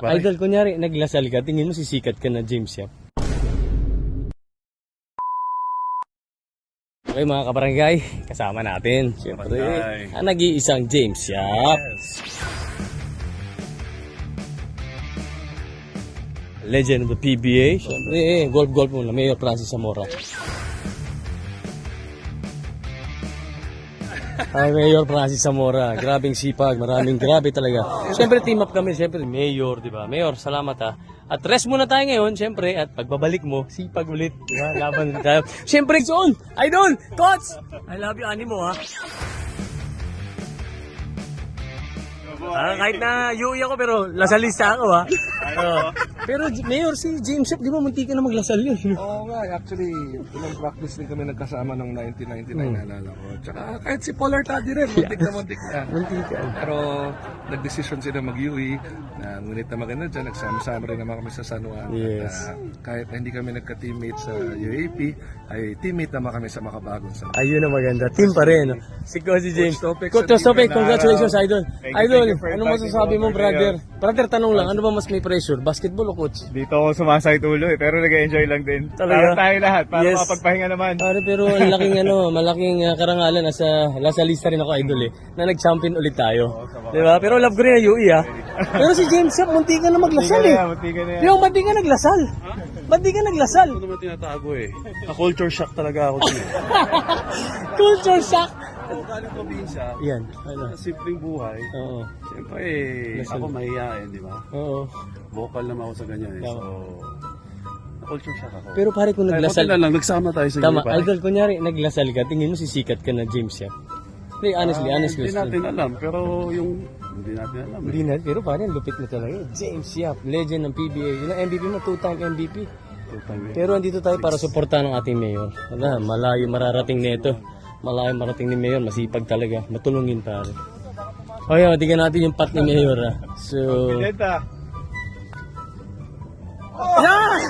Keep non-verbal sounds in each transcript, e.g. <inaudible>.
Idol, kunyari, naglasal ka, tingin mo sisikat ka na James Yap. Okay mga kabarangay, kasama natin. Siyempre, Barangay. ang nag-iisang James Yap. Legend of the PBA. Siyempre, eh, golf-golf muna. Mayor Francis Zamora. Ay, Mayor Francis Zamora. Grabing sipag. Maraming grabe talaga. Siyempre, team up kami. Siyempre, Mayor, di ba? Mayor, salamat ha. At rest muna tayo ngayon, siyempre. At pagbabalik mo, sipag ulit. Di ba? Laban ulit tayo. Siyempre, Zone! Idol! Coach! I love you, animo ha. Ah, kahit na UI ako pero lasalista ako ha. Oo. Pero Mayor, si James Yap, di ba munti ka na maglasal yun? <laughs> Oo nga, actually, ilang practice din kami nagkasama noong 1999, Hmm. naalala ko. Tsaka kahit si Polar Taddy rin, muntik na muntik na. Munti ka. Pero nag-decision sila mag-UE, na ngunit na maganda dyan, nagsama-sama rin naman kami sa San Juan. Yes. At, ah, kahit na hindi kami nagka-teammate sa UAP, ay teammate naman kami sa Makabagong San Juan. Ayun ang maganda. Team pa rin. Si Coach James. Topic Coach sa Topic, team congratulations, Idol. Idol, ano masasabi mo, brother? Brother, tanong lang, ano ba mas may pressure? Basketball o coach? Dito ako sumasay tulo eh, pero nag-enjoy lang din. Talaga? Para tayo lahat, para Yes. makapagpahinga naman. Pare, pero ang laking ano, malaking uh, karangalan nasa nasa lista rin ako idol eh na nag-champion ulit tayo. 'Di ba? Pero love ko rin ang UE ah. Pero si James Yap, munti ka na maglasal eh. Munti ka na ba't di ka naglasal? Ba't di ka naglasal? Ano naman tinatago eh? Na-culture shock talaga ako dun. <laughs> Culture shock. Kung galing probinsya, Yan. Ano? sa simpleng buhay, Oo. siyempre eh, ako mahihain, di ba? Oo. Vocal naman ako sa ganyan eh. Tama. So, na-culture shock ako. Pero pare kung Ay, naglasal, na lang, nagsama tayo sa tama, pare. idol, kunyari, naglasal ka, tingin mo sisikat ka na James Yap. Hindi, honestly, Ah, honestly. Hindi natin alam, pero yung, hindi natin alam. eh. Hindi na, pero pare, ang lupit na talaga. eh. James Yap, legend ng PBA. Yun ang MVP mo, two-time MVP. Eh. Pero andito tayo para suportahan ng ating mayor. Wala, malayo mararating nito. Malayo marating ni mayor, masipag talaga. Matulungin pare. O yan, tingnan natin yung pat ni mayor ah. So, Benta. yan!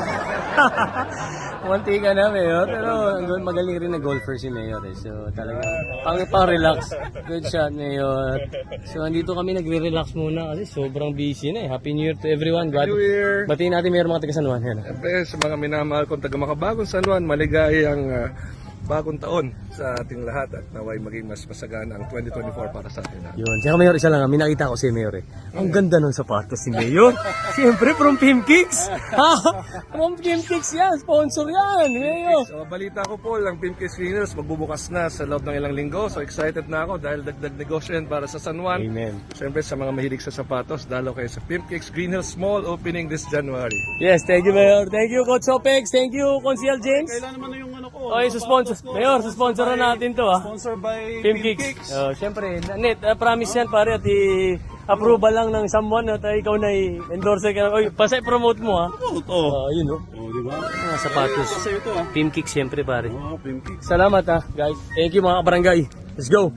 <laughs> Munti ka na mayor, pero ang magaling rin na golfer si mayor eh. So talaga, pang, pang relax. Good shot mayor. So andito kami nagre-relax muna kasi sobrang busy na eh. Happy New Year to everyone. God, New Year! batiin natin mayor mga taga San Juan. Yan. ah. Siyempre, sa mga minamahal kong taga Makabagong San Juan, maligayang ah, bagong taon sa ating lahat at naway maging mas masagana ang 2024 para sa ating lahat. Yun. Tsaka Mayor, isa lang. ah, May nakita ko si Mayor eh. Ang ganda ng sapatos si Mayor. <laughs> Siyempre, from Pim Kicks. <laughs> Ha? From Pim Kicks yan. Sponsor yan. Mayor. So, balita ko po, ang Pimp Kiss Winners magbubukas na sa loob ng ilang linggo. So, excited na ako dahil dagdag negosyo yan para sa San Juan. Amen. Siyempre, sa mga mahilig sa sapatos, dalo kayo sa Pimp Kicks Green Hills Mall opening this January. Yes, thank you, Mayor. Thank you, Coach Opex. Thank you, Consiel James. Kailan naman na yung? Okay, so sponsor. Mayor, so sponsoran natin to ah. Sponsor by Pim Kicks. Oh, Siyempre, net, uh, promise yan pare at i-approval lang ng someone at uh, ikaw na i-endorse ka. Oy, pasay promote mo. Oo, to. Oh, yun oh. Oh, di ba? Mga sapatos. Sa'yo to ah. Pim Kicks siyempre pare. Oh, Pimp Kicks. Salamat ha, guys. Thank you mga kabarangay. Let's go.